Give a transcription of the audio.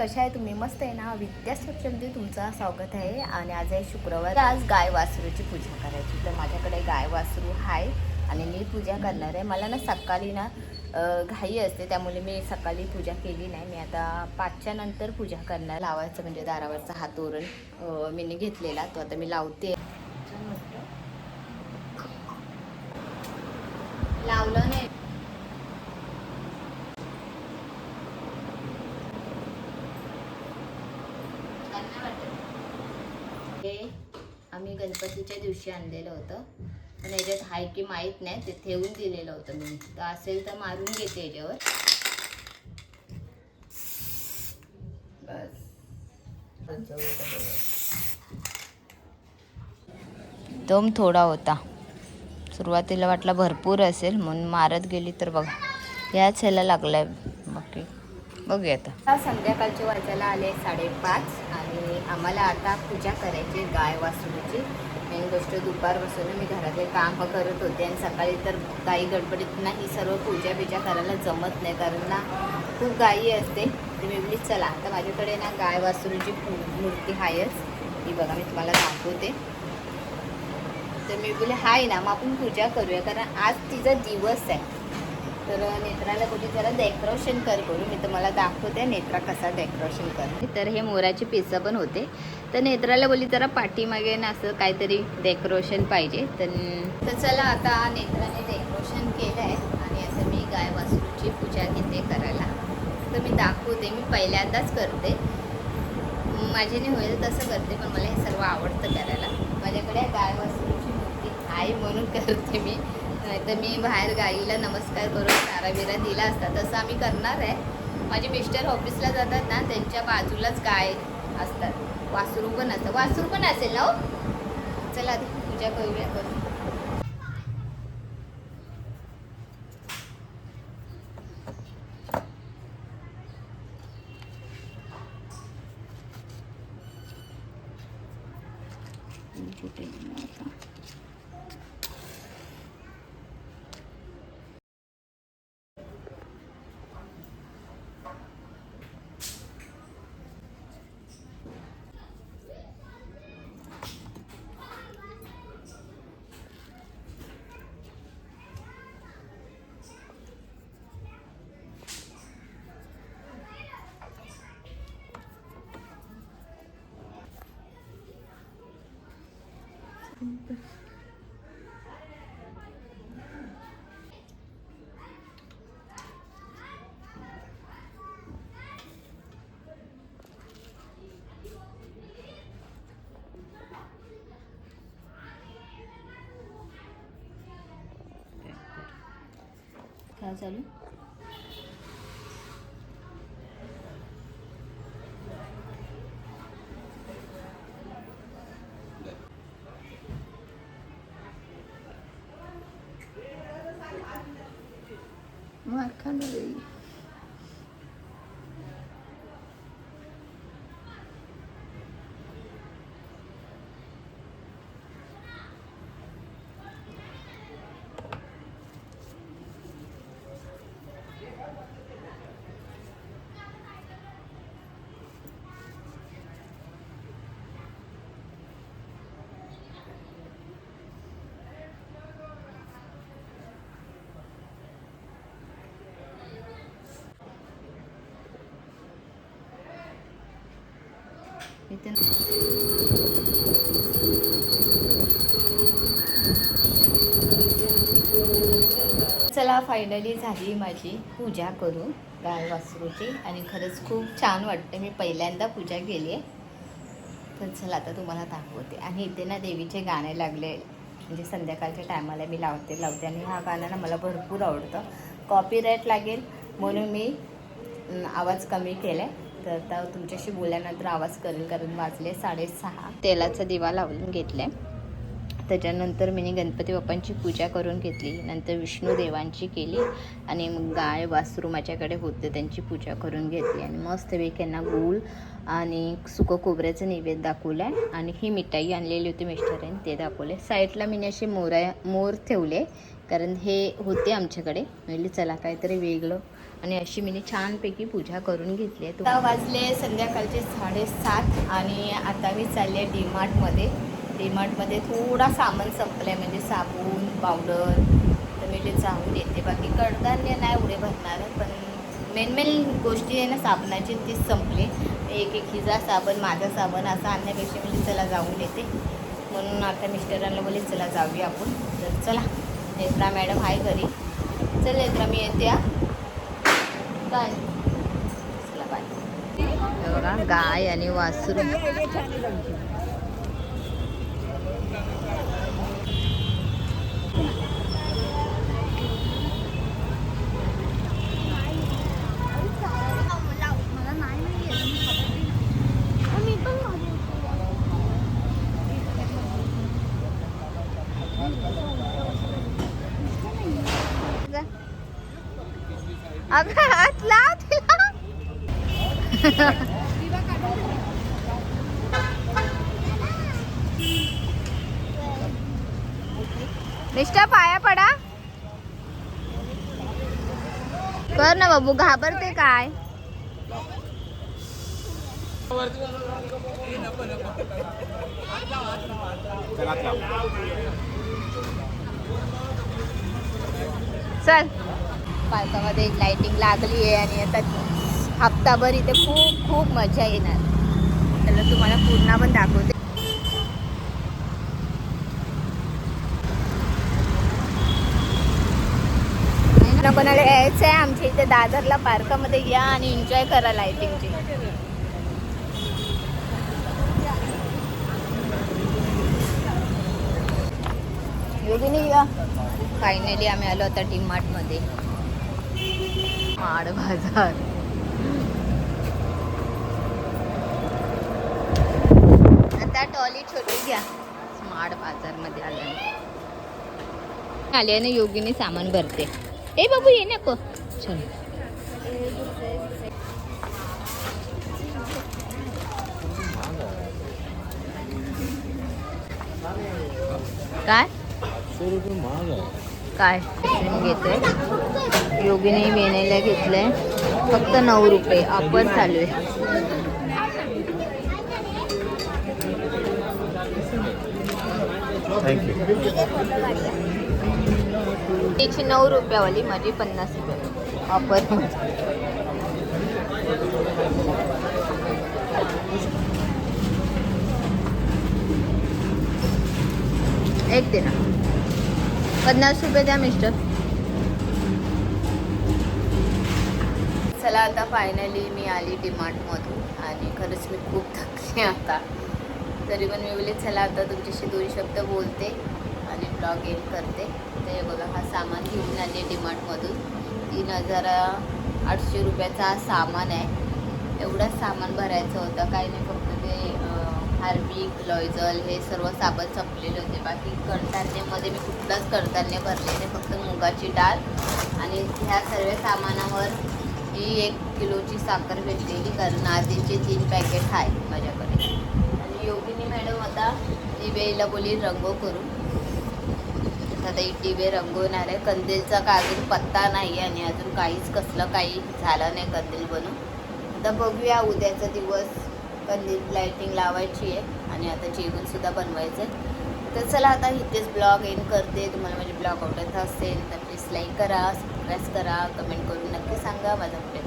कशा आहे? तुम्ही मस्त आहे ना? विद्या स्वच्छमध्ये तुमचं स्वागत आहे. आणि आज आहे शुक्रवार. आज गाय वासरूची पूजा करायची. तर माझ्याकडे गाय वासरू आहे आणि मी पूजा करणार आहे. मला ना सकाळी ना घाई असते. त्यामुळे मी सकाळी पूजा केली नाही. मी आता पाचच्या नंतर पूजा करणार. लावायचं म्हणजे दारावरचा हात ओरण मी मीने घेतलेला. तो आता मी लावते लावलं नाही हे आम्ही गणपतीच्या दिवशी आणलेलं होतं. पण याच्यात हाय की माहीत नाही ते ठेवून दिलेलं होतं मी. तर असेल तर मारून घेते याच्यावर. दम थोडा होता. सुरुवातीला वाटला भरपूर असेल म्हणून मारत गेली तर बघा. याच ह्याला लागलाय बाकी. बघूया आता. संध्याकाळच्या वाजायला आले साडेपाच. आम्हाला आता पूजा करायची गाय वासरूची मेन गोष्ट दुपारपासून मी घरातले काम करत होते आणि सकाळी तर गाई गडबडीत नाही सर्व पूजा बिजा करायला जमत नाही कारण ना खूप गायी असते. तर मी बोलली चला आता माझ्याकडे ना गाय वासरूची मूर्ती आहेच ही बघा मी तुम्हाला दाखवते. तर मी बोले हाय ना मग आपण पूजा करूया कारण आज तिचा दिवस आहे. तर नेत्राला कुठे जरा डेकोरेशन कर करू मी तुम्हाला दाखवते नेत्रा कसा डेकोरेशन करते. तर हे मोराचे पिसं पण होते. तर नेत्राला बोली जरा पाठीमागे ना असं काहीतरी डेकोरेशन पाहिजे. तर तर चला आता नेत्राने डेकोरेशन केलं आहे आणि असं मी गाय वासरूची पूजा घेते करायला. तर मी दाखवते. मी पहिल्यांदाच करते. माझ्याने होईल तसं करते पण मला हे सर्व आवडतं करायला. माझ्याकडे गाय वासरूची मूर्ती आहे म्हणून करते मी. नाहीतर मी बाहेर गाईला नमस्कार करून चारा बिरा दिला असता. तसं आम्ही करणार आहे. माझे मिस्टर ऑफिसला जातात ना त्यांच्या बाजूलाच गाय असतात. वासरू पण असतं वासरू पण असेल ना हो? चला पूजा करूया करू. कुठे आता काय चालू मार खाणार आहे. इथे चला फायनली झाली माझी पूजा करू गाय वासरूची. आणि खरंच खूप छान वाटते. मी पहिल्यांदा पूजा केली आहे तर चला आता तुम्हाला दाखवते. आणि इथे ना देवीचे गाणे लागले. म्हणजे संध्याकाळच्या टायमाला मी लावते लावते. आणि हा गाणं ना मला भरपूर आवडतं. कॉपीराईट लागेल म्हणून मी आवाज कमी केला आहे तर आता तुमच्याशी बोलल्यानंतर आवाज करेल कारण वाजले साडेसहा. तेलाचा दिवा लावून घेतला त्याच्यानंतर मी गणपती बाप्पांची पूजा करून घेतली. नंतर विष्णू देवांची केली आणि मग गाय वासरू माझ्याकडे होते त्यांची पूजा करून घेतली. आणि मस्त यांना गूळ आणि सुकं खोबऱ्याचं नैवेद्य दाखवलं आहे आणि ही मिठाई आणलेली होती मिस्टरांनी ते दाखवले साईडला मी असे मोरा मोर ठेवले. कारण हे होते आमच्याकडे. म्हणजे चला काहीतरी वेगळं. आणि अशी मी छानपैकी पूजा करून घेतली आहे. आता वाजले संध्याकाळचे साडेसात आणि आता मी चालले डीमार्टमध्ये. डीमार्टमध्ये थोडा सामान संपलं आहे म्हणजे साबण पावडर. तर मी ते जाऊन येते बाकी कडधान्य नाही एवढे भरणार पण मेन मेन गोष्टी आहे ना साबणाची तीच संपली. एक एक हिजा साबण माझा साबण असं आणण्यापेक्षा म्हणजे चला जाऊन येते. म्हणून आता मिस्टरांना बोले चला जाऊया आपण. तर चला. नेत्रा मॅडम आहे घरी. चल नेत्रा मी येते बाय. चला बाय. गाय आणि वासरू. अगं हात लाव तिला. पाया पडा. कर ना बाबू घाबरते काय? चल. पार्कामध्ये लायटिंग लागली आहे आणि आता हप्ताभर इथे खूप खूप मजा येणार. त्याला तुम्हाला पूर्ण पण दाखवते. कोणाला यायचं आहे आमच्या इथे दादरला पार्कामध्ये या आणि एन्जॉय करा लायटिंगची योगिनी या. फायनली आम्ही आलो आता डी मार्टमध्ये माड बाजार. आता टॉली छोटी घ्या. स्मार्ट बाजारमध्ये आले आले ना सामान भरते. ए बाबू ये नको. चल. काय? काय घेतोय. योगिनी वेणेला घेतलंय. फक्त नऊ रुपये. ऑफर चालू आहे तिची नऊ रुपयावाली माझी पन्नास रुपये. ऑफर. एक दे ना. पन्नास रुपये द्या मिस्टर. चला आता फायनली मी आली डीमार्टमधून आणि खरंच मी खूप थकले आता. तरी पण मी बोले चला आता तुमच्याशी दोन शब्द बोलते आणि ब्लॉग एंड करते. तर हे बघा हा सामान घेऊन आले डिमार्टमधून तीन हजार आठशे रुपयाचा हा सामान आहे. एवढाच सामान भरायचं होतं. काही नाही फक्त ते हार्मिक लॉयझल हे सर्व साबण संपलेले होते. बाकी कडधान्यामध्ये मी कुठलंच कडधान्य भरले फक्त मुगाची डाळ आणि ह्या सर्व सामानावर ही एक किलोची साखर भेटलेली कारण आधीचे तीन पॅकेट आहे माझ्याकडे. आणि योगिनी मॅडम आता दिवेला बोली रंगो करू. आता ही रंगवणार आहे. कंदीलचा का अजून पत्ता नाही आणि अजून काहीच कसलं काही झालं नाही कंदील बनून. आता बघूया उद्याचा दिवस. लिप लाईटिंग लावायची आहे आणि आता जेवणसुद्धा बनवायचं आहे तर चला आता इथेच ब्लॉग एन करते. तुम्हाला माझे ब्लॉग आवडत असेल तर प्लीज लाईक करा सबस्क्राईब करा. कमेंट करून नक्की सांगा. माझा कुठे